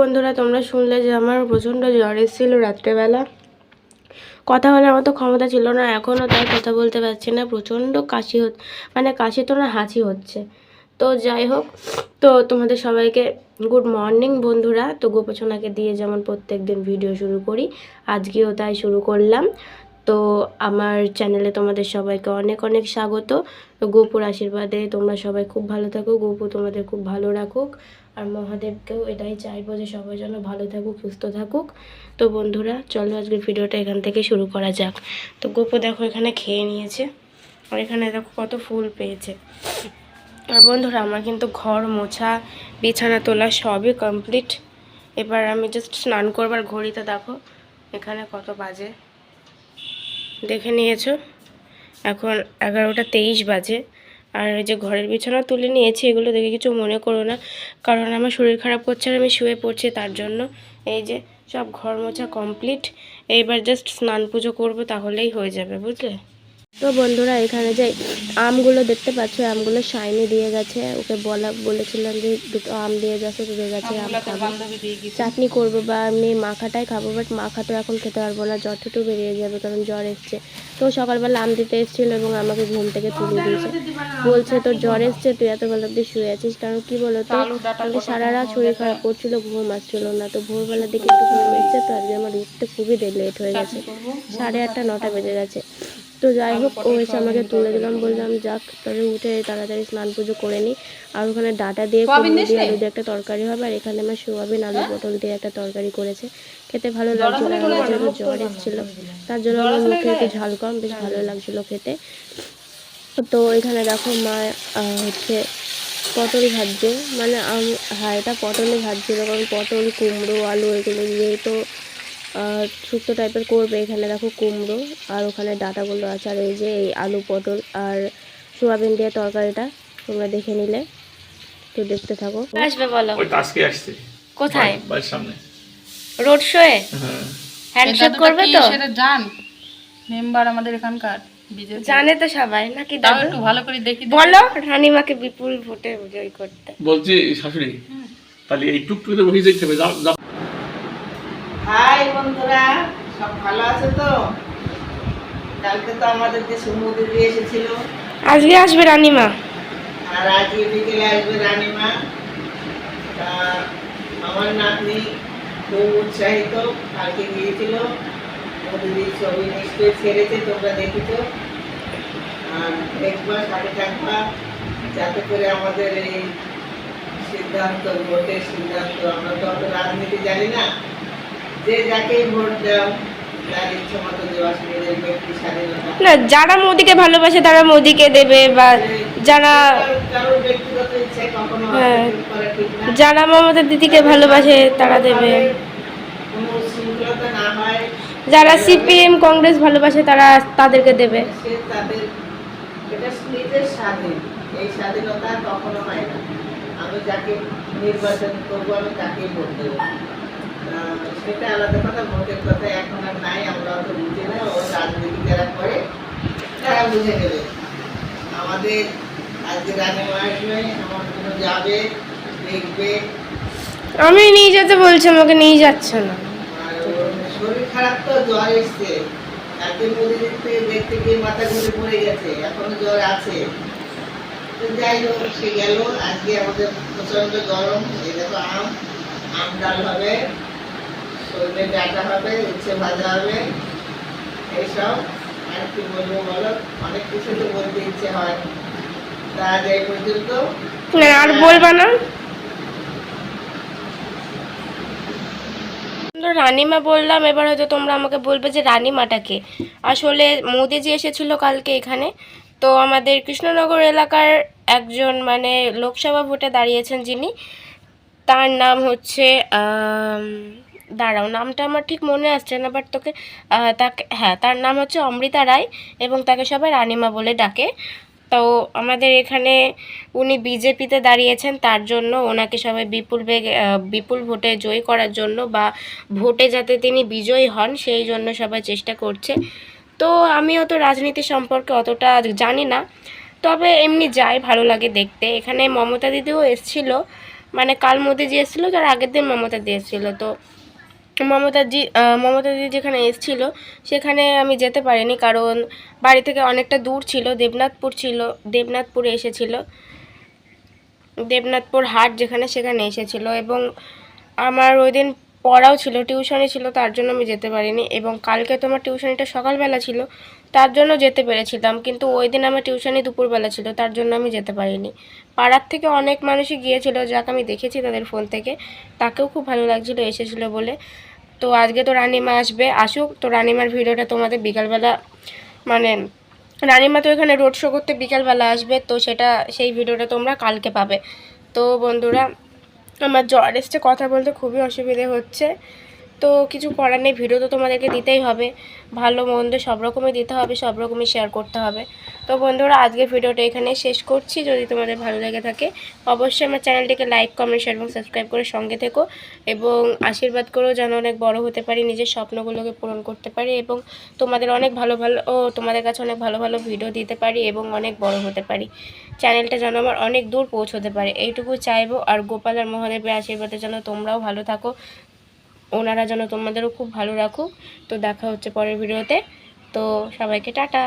বন্ধুরা, তোমরা শুনলে যে আমার প্রচণ্ড জ্বর এসেছিল রাত্রেবেলা। কথা বলার মতো ক্ষমতা ছিল না, এখনও তাই কথা বলতে পারছি না। প্রচণ্ড কাশি হ মানে কাশি তো না, হাঁচি হচ্ছে। তো যাই হোক, তো তোমাদের সবাইকে গুড মর্নিং বন্ধুরা। তো গোপচনাকে দিয়ে যেমন প্রত্যেক দিন ভিডিও শুরু করি, আজকেও তাই শুরু করলাম। তো আমার চ্যানেলে তোমাদের সবাইকে অনেক অনেক স্বাগত। গোপুর আশীর্বাদে তোমরা সবাই খুব ভালো থাকো, গোপু তোমাদের খুব ভালো রাখুক। আর মহাদেবকেও এটাই চাইব যে সবাই যেন ভালো থাকুক, সুস্থ থাকুক। তো বন্ধুরা, চলো আজকের ভিডিওটা এখান থেকে শুরু করা যাক। তো গোপু দেখো এখানে খেয়ে নিয়েছে। আর এখানে দেখো কত ফুল পেয়েছে। আর বন্ধুরা, আমার কিন্তু ঘর মোছা, বিছানা তোলা সবই কমপ্লিট এবার আমি জাস্ট স্নান করবার ঘড়িতে দেখো এখানে কত বাজে। দেখে নিয়েছো। এখন এগারোটা তেইশ বাজে। আর যে ঘরের বিছানা তুলে নিয়েছি, এগুলো দেখে কিছু মনে করো না। কারণ আমার শরীর খারাপ করছে আর আমি শুয়ে পড়ছি তার জন্য। এই যে সব ঘর মোছা কমপ্লিট এইবার জাস্ট স্নান পুজো করব, তাহলেই হয়ে যাবে, বুঝলে? তো বন্ধুরা এখানে যে আমগুলো দেখতে পাচ্ছ আমগুলো শাইনি দিয়ে গেছে। ওকে বলা বলেছিলাম যে দুটো আম দিয়ে যাচ্ছে তো দিয়ে গেছে আম খাব। চাটনি করব বা এমনি মাখাটাই খাব বাট মাখা তো এখন খেতে পারব না জ্বর টুটু বেরিয়ে যাবে কারণ জ্বর এসছে। তো সকালবেলা আম দিতে এসেছিল এবং আমাকে ঘুম থেকে তুলে দিয়েছে। বলছে তোর জ্বর এসছে তুই এত বেলা অব্দি শুয়ে আছিস কারণ কি বলো তো আমাকে সারা রাত শরীর খারাপ করছিল ঘুম আসছিল না তো ভোরবেলার দিকে একটু ঘুম এসছে তো আজকে আমার উঠতে খুবই লেট হয়ে গেছে। সাড়ে আটটা নটা বেজে গেছে। তো যাই হোক ও এসে আমাকে তুলে দিলাম বললাম যাক তাহলে উঠে তাড়াতাড়ি স্নান পুজো করে নিই আর ওখানে ডাটা দিয়ে কুমড়ো দিয়ে আলু দিয়ে একটা তরকারি হবে আর এখানে আমার সোয়াবিন আলু পটল দিয়ে একটা তরকারি করেছে। খেতে ভালো লাগছিল আর আমার যেহেতু জ্বর এসেছিল। তার জন্য আমার মুখে একটু ঝাল কম বেশ ভালো লাগছিল খেতে। তো এখানে দেখো মা হচ্ছে পটল ভাজছে। মানে আমি হ্যাঁ এটা পটলই ভাজছিল কারণ পটল কুমড়ো আলু এগুলো দিয়ে তো শুক্তো টাইপের করবে। এখানে দেখো কুমড়ো আর ওখানে ডাটাগুলো আছে। আর এই যে এই আলু পটল আর সোয়াবিন দিয়ে তরকারিটা তোমরা দেখে নিলে। তো দেখতে থাকো। আসবে বলো? ওই আজকে আসছে। কোথায়? বাড়ির সামনে। রোড শোয়ে হ্যাঁ। হ্যান্ডশেক করবে তো? সেটা জান। মেম্বার আমাদের এখানকার জানে তো সবাই নাকি দাদু একটু ভালো করে দেখি বলো রানীমাকে বিপুল ভোটে জয় করতে। বলছি শাশুড়ি তাহলে এই টুকটুকিতে বসে যেতে হবে। হাই বন্ধুরা সব ভালো আছে তো? কালকে তো আমাদের যে সমুদ্র দিয়ে এসেছিল। আজকে আসবে রানীমা। আর আজকে বিকেলে আসবে রানীমা। আমার নাতনি খুব উৎসাহিত কালকে গিয়েছিল। মোদিদির ছবি নিশ্চয়ই ছেড়েছে তোমরা দেখেছ। আর দেখবা সাথে থাকবা যাতে করে আমাদের এই সিদ্ধান্ত ভোটের সিদ্ধান্ত আমরা তো অত রাজনীতি জানি না। যে যাকেই ভোট দাও না যারা মোদিকে ভালোবাসে তারা মোদিকে দেবে বা যারা হ্যাঁ। যারা মমতা দিদিকে ভালোবাসে তারা দেবে। যারা সিপিএম কংগ্রেস ভালোবাসে তারা তাদেরকে দেবে। স্বাধীনতা কখনো হয় না। আমি যাকে নির্বাচন করব আমি তাকেই ভোট দেবো। আহ, সেটা আলাদা কথা ভোটের কথা এখন আর নাই আমরা অত বুঝি না ও রাজনীতি যারা করে তারা বুঝে নেবে। আমাদের আজকে রানীমা আসবে আমার জন্য যাবে দেখবে। আমি নিয়ে যেতে বলছি আমাকে নিয়ে যাচ্ছে না। শরীর খারাপ তো জ্বর এসছে। কালকে মোদি দেখতে দেখতে গিয়ে মাথা ঘুরে পড়ে গেছে এখনও জ্বর আছে। তো যাই হোক সে গেল। আজকে আমাদের প্রচণ্ড গরম এই দেখো আম আম ডাল হবে। সজনে ডাটা হবে ভাজা হবে। এইসব আর কি বলব বলো? অনেক কিছু তো বলতে ইচ্ছে হয়। তা আজ এই পর্যন্ত। আর বলবা না। রানিমা বললাম, এবার হয়তো তোমরা আমাকে বলবে যে রানিমাটাকে আসলে মোদিজি এসেছিল কালকে এখানে। তো আমাদের কৃষ্ণনগর এলাকার একজন মানে লোকসভা ভোটে দাঁড়িয়েছেন যিনি। তার নাম হচ্ছে দাঁড়াও, নামটা আমার ঠিক মনে আসছে না বাট তোকে তাকে হ্যাঁ তার নাম হচ্ছে অমৃতা রায় এবং তাকে সবাই রানিমা বলে ডাকে। তো আমাদের এখানে উনি বিজেপিতে দাঁড়িয়েছেন, তার জন্য ওনাকে সবাই বিপুল বেগে বিপুল ভোটে জয়ী করার জন্য বা ভোটে যাতে তিনি বিজয়ী হন, সেই জন্য সবাই চেষ্টা করছে। তো আমিও তো রাজনীতি সম্পর্কে অতটা জানি না, তবে এমনি যাই, ভালো লাগে দেখতে। এখানে মমতা দিদিও এসছিল মানে কাল মোদিজি এসেছিল, তার আগের দিন মমতা দি এসেছিল, তো মমতাজি মমতাজি যেখানে এসেছিল, সেখানে আমি যেতে পারিনি কারণ বাড়ি থেকে অনেকটা দূর ছিল, দেবনাথপুর ছিল, দেবনাথপুরে এসেছিল। দেবনাথপুর হাট যেখানে, সেখানে এসেছিল এবং আমার ওই দিন পড়াও ছিল টিউশনি ছিল, তার জন্য আমি যেতে পারিনি এবং কালকে তো আমার টিউশনিটা সকালবেলা ছিল, তার জন্য যেতে পেরেছিলাম, কিন্তু ওই দিন আমার টিউশনি দুপুরবেলা ছিল, তার জন্য আমি যেতে পারিনি। পাড়ার থেকে অনেক মানুষই গিয়েছিল, যাকে আমি দেখেছি তাদের ফোন থেকে, তাকেও খুব ভালো লাগছিল, এসেছিল বলে। তো আজকে তো রানিমা আসবে। আসুক, তো রানিমার ভিডিওটা তোমাদের বিকালবেলা মানে রানিমা তো এখানে রোড শো করতে বিকালবেলা আসবে, তো সেটা, সেই ভিডিওটা তোমরা কালকে পাবে। তো বন্ধুরা, আমার জ্বর এসছে, কথা বলতে খুবই অসুবিধে হচ্ছে। তো কিছু করার নেই ভিডিও তো তোমাদেরকে দিতেই হবে। ভালো, মন্দ সব রকমই দিতে হবে, সব রকমই শেয়ার করতে হবে। তো বন্ধুরা আজকে ভিডিওটা এখানে শেষ করছি। যদি তোমাদের ভালো লেগে থাকে, অবশ্যই আমার চ্যানেলটিকে লাইক কমেন্ট শেয়ার এবং সাবস্ক্রাইব করে সঙ্গে থেকো এবং আশীর্বাদ করেও যেন অনেক বড় হতে পারি, নিজের স্বপ্নগুলোকে পূরণ করতে পারি এবং তোমাদের অনেক ভালো ভালো ও তোমাদের কাছে অনেক ভালো ভালো ভিডিও দিতে পারি এবং অনেক বড় হতে পারি। চ্যানেলটা যেন আমার অনেক দূর পৌঁছতে পারে। এইটুকু চাইব আর গোপাল আর মহাদেবের আশীর্বাদে যেন তোমরাও ভালো থাকো। ওনারা যেন তোমাদেরও খুব ভালো রাখুক। তো দেখা হচ্ছে পরের ভিডিওতে। তো সবাইকে টাটা।